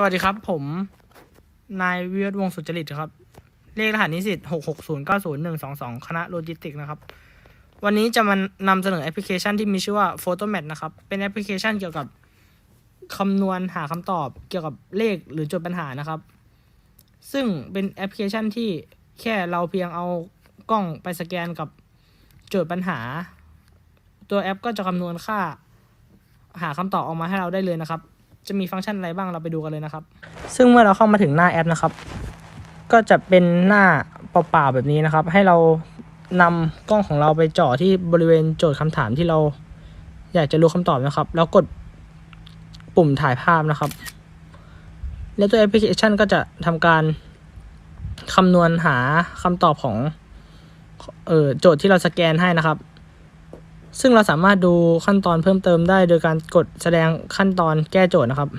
สวัสดีครับ ผม นายวิวัฒวงสุจริตครับ เลขรหัสนิสิตหกหกศูนย์เก้าศูนย์หนึ่งสองสองคณะโลจิสติกส์นะครับ วันนี้จะมานำเสนอแอปพลิเคชันที่มีชื่อว่า Photomat นะครับ เป็นแอปพลิเคชันเกี่ยวกับคำนวณหาคำตอบเกี่ยวกับเลขหรือโจทย์ปัญหานะครับ ซึ่งเป็นแอปพลิเคชันที่แค่เราเพียงเอากล้องไปสแกนกับโจทย์ปัญหา ตัวแอปก็จะคำนวณค่า หาคำตอบออกมาให้เราได้เลยนะครับ จะมีฟังก์ชันอะไรบ้างเราไปดูกันเลยนะครับ ซึ่งเมื่อเราเข้ามาถึงหน้าแอปนะครับ ก็จะเป็นหน้าเปล่าๆแบบนี้นะครับ ให้เรานำกล้องของเราไปเจาะที่บริเวณโจทย์คำถามที่เรา อยากจะรู้คำตอบนะครับ แล้วกดปุ่มถ่ายภาพนะครับ แล้วตัวแอปพลิเคชันก็จะทำการคำนวณหาคำตอบของเออโจทย์ที่เราสแกนให้นะครับ ซึ่งเราสามารถดูขั้นตอนเพิ่มเติมได้โดยการกดแสดงขั้นตอนแก้โจทย์นะครับ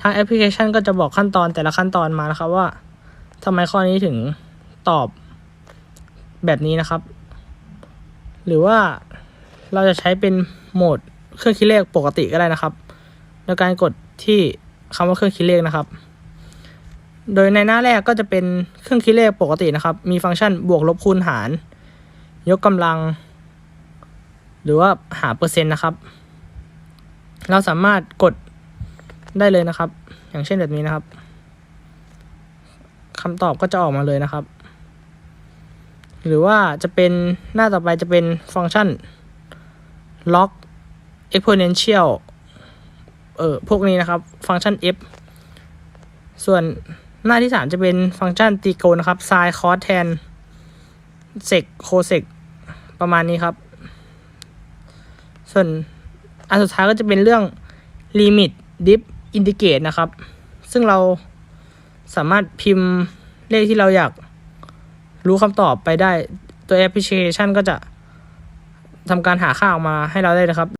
ทางแอปพลิเคชันก็จะบอกขั้นตอนแต่ละขั้นตอนมานะครับว่าทำไมข้อนี้ถึงตอบแบบนี้นะครับ หรือว่าเราจะใช้เป็นโหมดเครื่องคิดเลขปกติก็ได้นะครับโดยการกดที่คำว่าเครื่องคิดเลขนะครับ โดยในหน้าแรกก็จะเป็นเครื่องคิดเลขปกตินะครับ มีฟังก์ชันบวกลบคูณหาร ยกกำลัง หรือว่าหาเปอร์เซ็นต์นะครับ เราสามารถกดได้เลยนะครับ อย่างเช่นแบบนี้นะครับคำตอบก็จะออกมาเลยนะครับ หรือว่าจะเป็นหน้าต่อไปจะเป็นฟังก์ชัน log exponential เออพวกนี้นะครับ ฟังก์ชัน f ส่วนหน้าที่ 3 จะเป็นฟังก์ชันตีโกณนะครับ sin cos tan sec cosec ประมาณนี้ครับ ส่วนอันสุดท้ายก็จะเป็นเรื่อง limit dip indicate นะครับ ซึ่งเราสามารถพิมพ์เลขที่เราอยากรู้คำตอบไปได้ตัวแอปพลิเคชันก็จะทำการหาค่าออกมาให้เราได้นะครับ